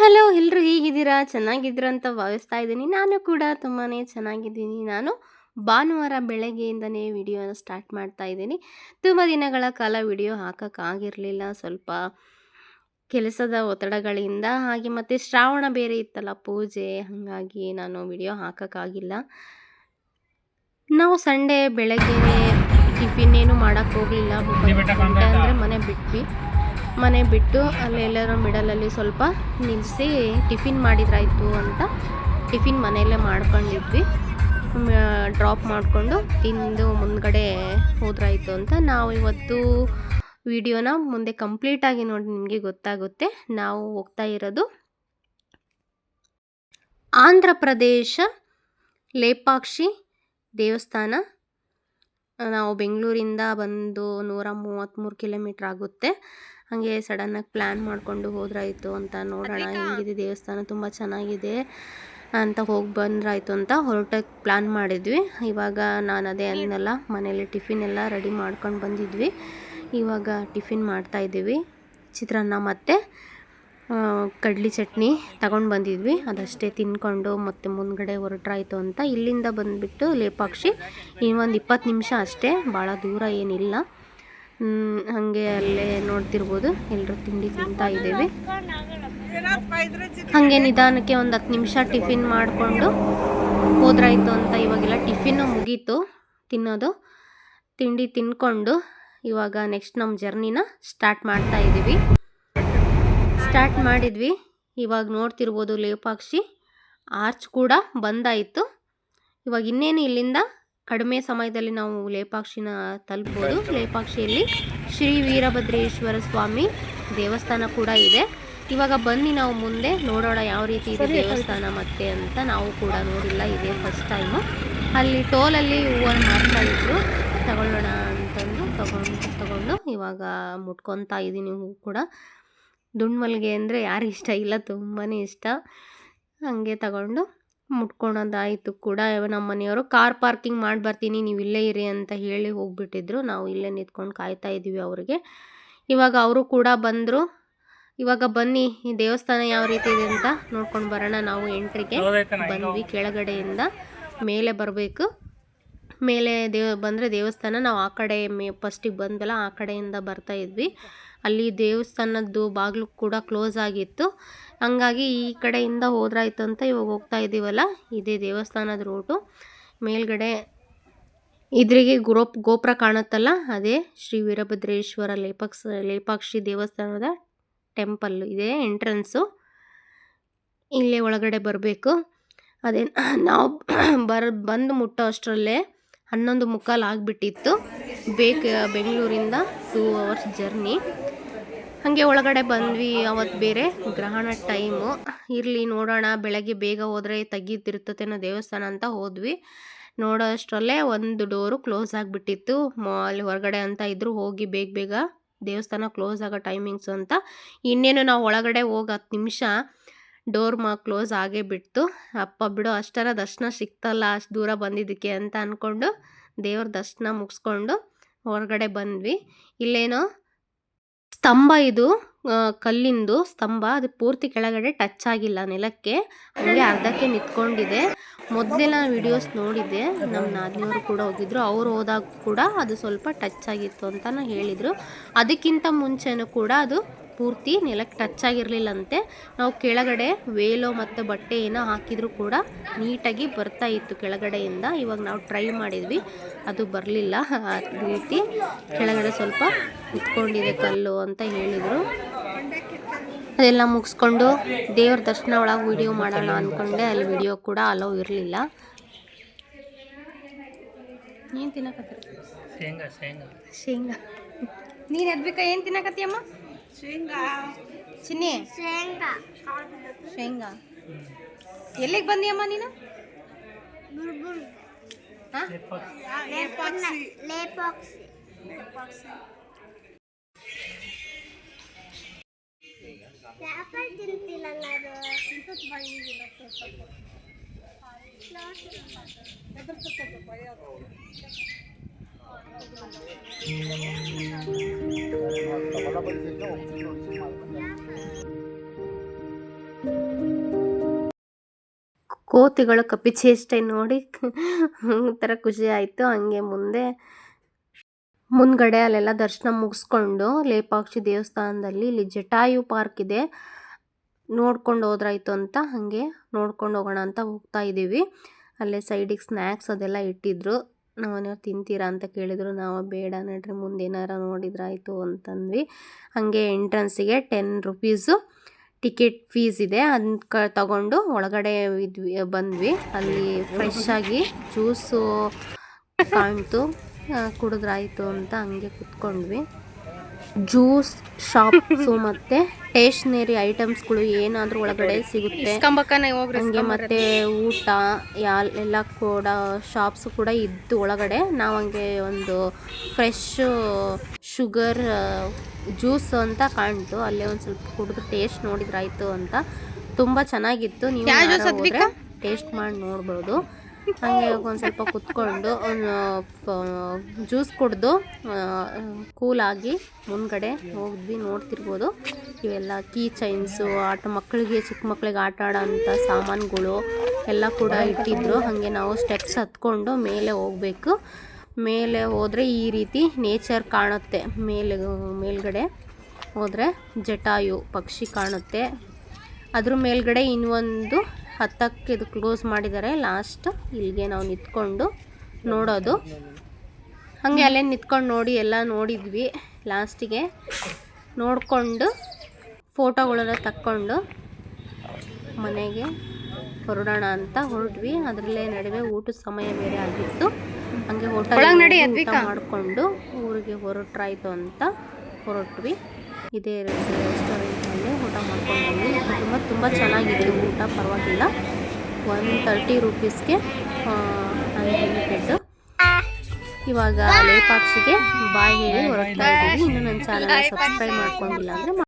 Hello ಎಲ್ಲರೂ ಹೇಗಿದ್ದೀರಾ? ಚೆನ್ನಾಗಿದ್ದೀರಾ ಅಂತ ಭಾವಿಸ್ತಾ ಇದ್ದೀನಿ. ನಾನು ಕೂಡ ತುಂಬಾ ಚೆನ್ನಾಗಿದ್ದೀನಿ. ನಾನು ಭಾನುವಾರ ಬೆಳಗ್ಗೆಯಿಂದನೇ ವಿಡಿಯೋನ ಸ್ಟಾರ್ಟ್ ಮಾಡ್ತಾ ಇದ್ದೀನಿ. ತುಂಬ ದಿನಗಳ ಕಾಲ ವಿಡಿಯೋ ಹಾಕೋಕ್ಕಾಗಿರಲಿಲ್ಲ ಸ್ವಲ್ಪ ಕೆಲಸದ ಒತ್ತಡಗಳಿಂದ ಹಾಗೆ ಮತ್ತು ಶ್ರಾವಣ ಬೇರೆ ಇತ್ತಲ್ಲ ಪೂಜೆ ಹಾಗಾಗಿ ನಾನು ವಿಡಿಯೋ ಹಾಕೋಕ್ಕಾಗಿಲ್ಲ ನಾವು ಸಂಡೇ ಬೆಳಗ್ಗೆ ಟಿಫಿನ್ ಏನು ಮಾಡೋಕ್ಕೋಗಲಿಲ್ಲ ಅಂದರೆ ಮನೆ ಬಿಟ್ವಿ. ಮನೆ ಬಿಟ್ಟು ಅಲ್ಲಿ ಎಲ್ಲರೂ ಮಿಡಲಲ್ಲಿ ಸ್ವಲ್ಪ ನಿಲ್ಲಿಸಿ ಟಿಫಿನ್ ಮಾಡಿದ್ರಾಯ್ತು ಅಂತ ಟಿಫಿನ್ ಮನೆಯಲ್ಲೇ ಮಾಡ್ಕೊಂಡಿದ್ವಿ. ಡ್ರಾಪ್ ಮಾಡಿಕೊಂಡು ತಿಂದು ಮುಂದ್ಗಡೆ ಹೋದ್ರಾಯಿತು ಅಂತ ನಾವು ಇವತ್ತು ವಿಡಿಯೋನ ಮುಂದೆ ಕಂಪ್ಲೀಟಾಗಿ ನೋಡಿ, ನಿಮಗೆ ಗೊತ್ತಾಗುತ್ತೆ. ನಾವು ಹೋಗ್ತಾ ಇರೋದು ಆಂಧ್ರ ಪ್ರದೇಶ, ಲೇಪಾಕ್ಷಿ ದೇವಸ್ಥಾನ. ನಾವು ಬೆಂಗಳೂರಿಂದ ಬಂದು ನೂರ ಮೂವತ್ತ್ಮೂರು ಕಿಲೋಮೀಟ್ರ್ ಆಗುತ್ತೆ. ಹಾಗೆ ಸಡನ್ನಾಗಿ ಪ್ಲ್ಯಾನ್ ಮಾಡಿಕೊಂಡು ಹೋದ್ರಾಯ್ತು ಅಂತ ನೋಡೋಣ. ಹೆಂಗಿದೆ ದೇವಸ್ಥಾನ ತುಂಬ ಚೆನ್ನಾಗಿದೆ ಅಂತ ಹೋಗಿ ಬಂದ್ರಾಯ್ತು ಅಂತ ಹೊರಟಕ್ಕೆ ಪ್ಲ್ಯಾನ್ ಮಾಡಿದ್ವಿ. ಇವಾಗ ನಾನು ಅದೇ ಅನ್ನೆಲ್ಲ ಮನೇಲಿ ಟಿಫಿನ್ ಎಲ್ಲ ರೆಡಿ ಮಾಡ್ಕೊಂಡು ಬಂದಿದ್ವಿ. ಇವಾಗ ಟಿಫಿನ್ ಮಾಡ್ತಾಯಿದ್ದೀವಿ ಚಿತ್ರಾನ್ನ ಮತ್ತು ಕಡ್ಲಿ ಚಟ್ನಿ ತಗೊಂಡು ಬಂದಿದ್ವಿ. ಅದಷ್ಟೇ ತಿನ್ಕೊಂಡು ಮತ್ತೆ ಮುಂದ್ಗಡೆ ಹೊರಟ್ರಾಯ್ತು ಅಂತ ಇಲ್ಲಿಂದ ಬಂದುಬಿಟ್ಟು ಲೇಪಾಕ್ಷಿ ಇನ್ನೊಂದು ಇಪ್ಪತ್ತು ನಿಮಿಷ ಅಷ್ಟೇ. ಭಾಳ ದೂರ ಏನಿಲ್ಲ. ಹಾಗೆ ಅಲ್ಲೇ ನೋಡ್ತಿರ್ಬೋದು. ಎಲ್ಲರೂ ತಿಂಡಿ ತಿಂತಾ ಇದ್ದೇವೆ. ಹಾಗೆ ನಿಧಾನಕ್ಕೆ ಒಂದು ಹತ್ತು ನಿಮಿಷ ಟಿಫಿನ್ ಮಾಡಿಕೊಂಡು ಹೋದ್ರಾಯ್ತು ಅಂತ ಇವಾಗೆಲ್ಲ ಟಿಫಿನ್ನು ಮುಗೀತು ತಿನ್ನೋದು. ತಿಂಡಿ ತಿನ್ಕೊಂಡು ಇವಾಗ ನೆಕ್ಸ್ಟ್ ನಮ್ಮ ಜರ್ನಿನ ಸ್ಟಾರ್ಟ್ ಮಾಡ್ತಾ ಇದ್ದೀವಿ. ಸ್ಟಾರ್ಟ್ ಮಾಡಿದ್ವಿ. ಇವಾಗ ನೋಡ್ತಿರ್ಬೋದು ಲೇಪಾಕ್ಷಿ. ಆರ್ಚ್ ಕೂಡ ಬಂದಾಯಿತು. ಇವಾಗ ಇನ್ನೇನು ಇಲ್ಲಿಂದ ಕಡಿಮೆ ಸಮಯದಲ್ಲಿ ನಾವು ಲೇಪಾಕ್ಷಿನ ತಲುಪೋದು ಲೇಪಾಕ್ಷಿಯಲ್ಲಿ ಶ್ರೀ ವೀರಭದ್ರೇಶ್ವರ ಸ್ವಾಮಿ ದೇವಸ್ಥಾನ ಕೂಡ ಇದೆ. ಇವಾಗ ಬನ್ನಿ ನಾವು ಮುಂದೆ ನೋಡೋಣ ಯಾವ ರೀತಿ ಇದೆ ದೇವಸ್ಥಾನ ಮತ್ತೆ ಅಂತ ನಾವು ಕೂಡ ನೋಡಿಲ್ಲ ಇದೇ ಫಸ್ಟ್ ಟೈಮು ಅಲ್ಲಿ ಟೋಲಲ್ಲಿ ಹೂವನ್ನು ಮಾರ್ತಾ ಇದ್ರು. ತಗೊಳ್ಳೋಣ ಅಂತಂದು ತಗೊಂಡು ತಗೊಂಡು ಇವಾಗ ಮುಟ್ಕೊತಾ ಇದ್ದೀನಿ ಹೂ ಕೂಡ. ದುಂಡ್ಮಲ್ಲಿಗೆ ಅಂದರೆ ಯಾರು ಇಷ್ಟ ಇಲ್ಲ ತುಂಬಾ ಇಷ್ಟ. ಹಾಗೆ ತಗೊಂಡು ಮುಟ್ಕೊಳೋದಾಯಿತು ಕೂಡ. ನಮ್ಮ ಮನೆಯವರು ಕಾರ್ ಪಾರ್ಕಿಂಗ್ ಮಾಡಿ ಬರ್ತೀನಿ, ನೀವು ಇಲ್ಲೇ ಇರಿ ಅಂತ ಹೇಳಿ ಹೋಗ್ಬಿಟ್ಟಿದ್ರು. ನಾವು ಇಲ್ಲೇ ನಿಂತ್ಕೊಂಡು ಕಾಯ್ತಾ ಇದ್ದೀವಿ ಅವ್ರಿಗೆ. ಇವಾಗ ಅವರು ಕೂಡ ಬಂದರು. ಇವಾಗ ಬನ್ನಿ, ಈ ದೇವಸ್ಥಾನ ಯಾವ ರೀತಿ ಇದೆ ಅಂತ ನೋಡ್ಕೊಂಡು ಬರೋಣ ನಾವು ಎಂಟ್ರಿಗೆ. ಬಂದ್ವಿ ಕೆಳಗಡೆಯಿಂದ, ಮೇಲೆ ಬರಬೇಕು. ಮೇಲೆ ದೇವ ಬಂದರೆ ದೇವಸ್ಥಾನ. ನಾವು ಆ ಕಡೆ ಮೇ ಫಸ್ಟಿಗೆ ಬಂದಲ್ಲ ಆ ಕಡೆಯಿಂದ ಬರ್ತಾ ಇದ್ವಿ. ಅಲ್ಲಿ ದೇವಸ್ಥಾನದ್ದು ಬಾಗಿಲು ಕೂಡ ಕ್ಲೋಸ್ ಆಗಿತ್ತು. ಹಂಗಾಗಿ ಈ ಕಡೆಯಿಂದ ಹೋದ್ರಾಯ್ತು ಅಂತ ಇವಾಗ ಹೋಗ್ತಾ ಇದ್ದೀವಲ್ಲ ಇದೇ ದೇವಸ್ಥಾನದ ರೋಟು. ಮೇಲ್ಗಡೆ ಇದ್ರಿಗೆ ಗುರೋಪ್ ಗೋಪುರ ಕಾಣುತ್ತಲ್ಲ, ಅದೇ ಶ್ರೀ ವೀರಭದ್ರೇಶ್ವರ ಲೇಪಾಕ್ಷ ಲೇಪಾಕ್ಷಿ ದೇವಸ್ಥಾನದ ಟೆಂಪಲ್, ಇದೆ ಎಂಟ್ರೆನ್ಸು. ಇಲ್ಲೇ ಒಳಗಡೆ ಬರಬೇಕು. ಅದೇ ನಾವು ಬರ್, ಬಂದು ಮುಟ್ಟೋ ಅಷ್ಟರಲ್ಲೇ ಹನ್ನೊಂದು ಮುಕ್ಕಾಲು ಆಗಿಬಿಟ್ಟಿತ್ತು. ಬೇಕ, ಬೆಂಗಳೂರಿಂದ ಟೂ ಅವರ್ಸ್ ಜರ್ನಿ ಹಾಗೆ ಒಳಗಡೆ ಬಂದ್ವಿ ಅವತ್ತು ಬೇರೆ ಗ್ರಹಣ ಟೈಮು ಇರಲಿ ನೋಡೋಣ, ಬೆಳಗ್ಗೆ ಬೇಗ ಹೋದರೆ ಅನ್ನೋ ದೇವಸ್ಥಾನ ಅಂತ ಹೋದ್ವಿ. ನೋಡೋ ಅಷ್ಟರಲ್ಲೇ ಒಂದು ಡೋರು ಕ್ಲೋಸ್ ಆಗಿಬಿಟ್ಟಿತ್ತು. ಅಲ್ಲಿ ಹೊರಗಡೆ ಅಂತ ಇದ್ದರು ಹೋಗಿ ಬೇಗ ಬೇಗ ದೇವಸ್ಥಾನ ಕ್ಲೋಸ್ ಆಗೋ ಟೈಮಿಂಗ್ಸು ಅಂತ. ಇನ್ನೇನು ನಾವು ಒಳಗಡೆ ಹೋಗಿ ಹತ್ತು ನಿಮಿಷ ಡೋರ್ ಮಾ ಕ್ಲೋಸ್ ಆಗೇ ಬಿಡ್ತು. ಅಪ್ಪ ಬಿಡು, ಅಷ್ಟರ ದರ್ಶನ ಸಿಕ್ತಲ್ಲ, ಅಷ್ಟು ದೂರ ಬಂದಿದ್ದಕ್ಕೆ ಅಂತ ಅಂದ್ಕೊಂಡು ದೇವ್ರ ದರ್ಶನ ಮುಗಿಸ್ಕೊಂಡು ಹೊರಗಡೆ ಬಂದ್ವಿ. ಇಲ್ಲೇನೋ ಸ್ತಂಭ ಇದು ಕಲ್ಲಿಂದು ಸ್ತಂಭ, ಅದು ಪೂರ್ತಿ ಕೆಳಗಡೆ ಟಚ್ ಆಗಿಲ್ಲ ನೆಲಕ್ಕೆ. ಹಂಗೆ ಅರ್ಧಕ್ಕೆ ನಿಂತ್ಕೊಂಡಿದೆ. ಮೊದಲೆಲ್ಲ ವಿಡಿಯೋಸ್ ನೋಡಿದ್ದೆ. ನಮ್ಮ ನಾದಿನಿಯವರು ಕೂಡ ಹೋಗಿದ್ರು. ಅವ್ರು ಹೋದಾಗ ಕೂಡ ಅದು ಸ್ವಲ್ಪ ಟಚ್ ಆಗಿತ್ತು ಅಂತ ಹೇಳಿದರು. ಅದಕ್ಕಿಂತ ಮುಂಚೆನೂ ಕೂಡ ಅದು ಪೂರ್ತಿ ನೆಲಕ್ಕೆ ಟಚ್ ಆಗಿರಲಿಲ್ಲಂತೆ. ನಾವು ಕೆಳಗಡೆ ವೇಲೋ ಮತ್ತು ಬಟ್ಟೆ ಏನೋ ಹಾಕಿದರೂ ಕೂಡ ನೀಟಾಗಿ ಬರ್ತಾ ಇತ್ತು ಕೆಳಗಡೆಯಿಂದ. ಇವಾಗ ನಾವು ಟ್ರೈ ಮಾಡಿದ್ವಿ. ಅದು ಬರಲಿಲ್ಲ. ರೀತಿ ಕೆಳಗಡೆ ಸ್ವಲ್ಪ ಇಟ್ಕೊಂಡಿದೆ ಕಲ್ಲು ಅಂತ ಹೇಳಿದರು. ಅದೆಲ್ಲ ಮುಗಿಸ್ಕೊಂಡು ದೇವ್ರ ದರ್ಶನ ಒಳಗೆ ವಿಡಿಯೋ ಮಾಡೋಣ ಅಂದ್ಕೊಂಡೆ. ಅಲ್ಲಿ ವಿಡಿಯೋ ಕೂಡ ಅಲೋ ಇರಲಿಲ್ಲ. ಏನು ತಿನ್ನಕತ್ತೀರ? ಶೇಂಗಾ ಶೇಂಗಾ. ಶೇಂಗಾ. ನೀನು ಎದ್ಬೇಕಾ? ಏನು ತಿನ್ನಕತ್ತೀಯಮ್ಮ ಶೇಂಗಾ ಚಿನ್ನಿ ಶೇಂಗಾ ಶೇಂಗಾ ಎಲ್ಲಿಗೆ ಬಂದಿಯಮ್ಮ ನೀನು ಬುಲ್ಬುಲ್ ಹಾಂ ಲೇಪಾಕ್ಸಿ ಲೇಪಾಕ್ಸಿ ಯಾಕೆ ತಿಂತಿಲ್ಲ ನಾನು ಕೋತಿಗಳು ಕಪಿಚೇಷ್ಟೆ ನೋಡಿ. ಒಂಥರ ಖುಷಿ ಆಯಿತು. ಹಂಗೆ ಮುಂದೆ, ಮುಂದ್ಗಡೆ ಅಲ್ಲೆಲ್ಲ ದರ್ಶನ ಮುಗಿಸ್ಕೊಂಡು ಲೇಪಾಕ್ಷಿ ದೇವಸ್ಥಾನದಲ್ಲಿ ಇಲ್ಲಿ ಜಟಾಯು ಪಾರ್ಕ್ ಇದೆ. ನೋಡ್ಕೊಂಡು ಹೋದ್ರಾಯ್ತು ಅಂತ ಹಾಗೆ ನೋಡ್ಕೊಂಡು ಹೋಗೋಣ ಅಂತ ಹೋಗ್ತಾ ಇದ್ದೀವಿ ಅಲ್ಲೇ ಸೈಡಿಗೆ ಸ್ನ್ಯಾಕ್ಸ್ ಅದೆಲ್ಲ ಇಟ್ಟಿದ್ರು. ನಾವೇನೋ ತಿಂತೀರಾ ಅಂತ ಕೇಳಿದ್ರು, ನಾವು ಬೇಡ, ನಡ್ರಿ ಮುಂದೆ ಏನಾರ ನೋಡಿದ್ರಾಯಿತು ಅಂತಂದ್ವಿ. ಹಾಗೆ ಎಂಟ್ರೆನ್ಸಿಗೆ ಟೆನ್ ರುಪೀಸು ಟಿಕೆಟ್ ಫೀಸ್ ಇದೆ ಅದನ್ನ ತಗೊಂಡು ಒಳಗಡೆ ಇದ್ವಿ, ಬಂದ್ವಿ. ಅಲ್ಲಿ ಫ್ರೆಶ್ ಆಗಿ ಜ್ಯೂಸು ಕಾಣ್ತು ಕುಡಿದ್ರಾಯಿತು ಅಂತ ಹಂಗೆ ಕುತ್ಕೊಂಡ್ವಿ. ಜ್ಯೂಸ್ ಶಾಪ್ಸ್ ಮತ್ತೆ ಸ್ಟೇಷನರಿ ಐಟಮ್ಸ್ಗಳು ಏನಾದ್ರೂ ಒಳಗಡೆ ಸಿಗುತ್ತೆ. ಹಂಗೆ ಮತ್ತೆ ಊಟ ಯಾಲ್ ಎಲ್ಲ ಕೂಡ ಶಾಪ್ಸ್ ಕೂಡ ಇದ್ದು ಒಳಗಡೆ. ನಾವು ಹಂಗೆ ಒಂದು ಫ್ರೆಶ್ ಶುಗರ್ ಜ್ಯೂಸ್ ಅಂತ ಕಾಣ್ತು. ಅಲ್ಲೇ ಒಂದ್ ಸ್ವಲ್ಪ ಕುಡಿದು ಟೇಸ್ಟ್ ನೋಡಿದ್ರಾಯ್ತು ಅಂತ. ತುಂಬಾ ಚೆನ್ನಾಗಿತ್ತು. ನೀವು ಟೇಸ್ಟ್ ಮಾಡಿ ನೋಡ್ಬೋದು. ಹಾಗೆ ಒಂದು ಸ್ವಲ್ಪ ಕುತ್ಕೊಂಡು ಜ್ಯೂಸ್ ಕುಡಿದು ಕೂಲಾಗಿ ಮುಂದ್ಗಡೆ ಹೋಗಿದ್ವಿ ನೋಡ್ತಿರ್ಬೋದು. ಇವೆಲ್ಲ ಕೀ ಚೈನ್ಸು, ಆಟ ಮಕ್ಕಳಿಗೆ, ಚಿಕ್ಕ ಮಕ್ಕಳಿಗೆ ಆಟ ಆಡೋಂಥ ಸಾಮಾನುಗಳು ಎಲ್ಲ ಕೂಡ ಇಟ್ಟಿದ್ರು. ಹಾಗೆ ನಾವು ಸ್ಟೆಪ್ಸ್ ಹತ್ಕೊಂಡು ಮೇಲೆ ಹೋಗಬೇಕು. ಮೇಲೆ ಹೋದರೆ ಈ ರೀತಿ ನೇಚರ್ ಕಾಣುತ್ತೆ. ಮೇಲೆ, ಮೇಲ್ಗಡೆ ಹೋದರೆ ಜಟಾಯು, ಪಕ್ಷಿ ಕಾಣುತ್ತೆ. ಅದ್ರ ಮೇಲ್ಗಡೆ ಇನ್ನೊಂದು ಹತ್ತಕ್ಕೆ ಇದು ಕ್ಲೋಸ್ ಮಾಡಿದ್ದಾರೆ. ಲಾಸ್ಟ್ ಇಲ್ಲಿಗೆ ನಾವು ನಿಂತ್ಕೊಂಡು ನೋಡೋದು. ಹಾಗೆ ಅಲ್ಲೇ ನಿಂತ್ಕೊಂಡು ನೋಡಿ ಎಲ್ಲ ನೋಡಿದ್ವಿ. ಲಾಸ್ಟಿಗೆ ನೋಡಿಕೊಂಡು ಫೋಟೋಗಳೆಲ್ಲ ತಕ್ಕೊಂಡು ಮನೆಗೆ ಹೊರಡೋಣ ಅಂತ ಹೊರಟ್ವಿ. ಅದರಲ್ಲೇ ನಡುವೆ ಊಟದ ಸಮಯ ಬೇರೆ ಆಗಿತ್ತು. ಹಾಗೆ ಹೋಟೆಲ್ ಮಾಡಿಕೊಂಡು ಊರಿಗೆ ಹೊರಟ್ರಾಯ್ತು ಅಂತ ಹೊರಟ್ವಿ. ಇದೇ ರೆಸ್ಟೋರೆಂಟಲ್ಲಿ ಊಟ ಮಾಡ್ಕೊಂಡು ತುಂಬ ಚೆನ್ನಾಗಿತ್ತು ಊಟ ಪರವಾಗಿಲ್ಲ. ಒನ್ ತರ್ಟಿ ರುಪೀಸ್ಗೆ ಅನ್ಲಿಮಿಟೆಡ್ ಇವಾಗ ಲೇಪಾಕ್ಷಿಗೆ ಬಾಯ್ ಹೇಳಿ ಹೊರಡ್ತಾ ಇನ್ನು ನನ್ನ ಚಾನಲ್ ಸಬ್ಸ್ಕ್ರೈಬ್ ಮಾಡ್ಕೊಂಡಿಲ್ಲ ಅಂದರೆ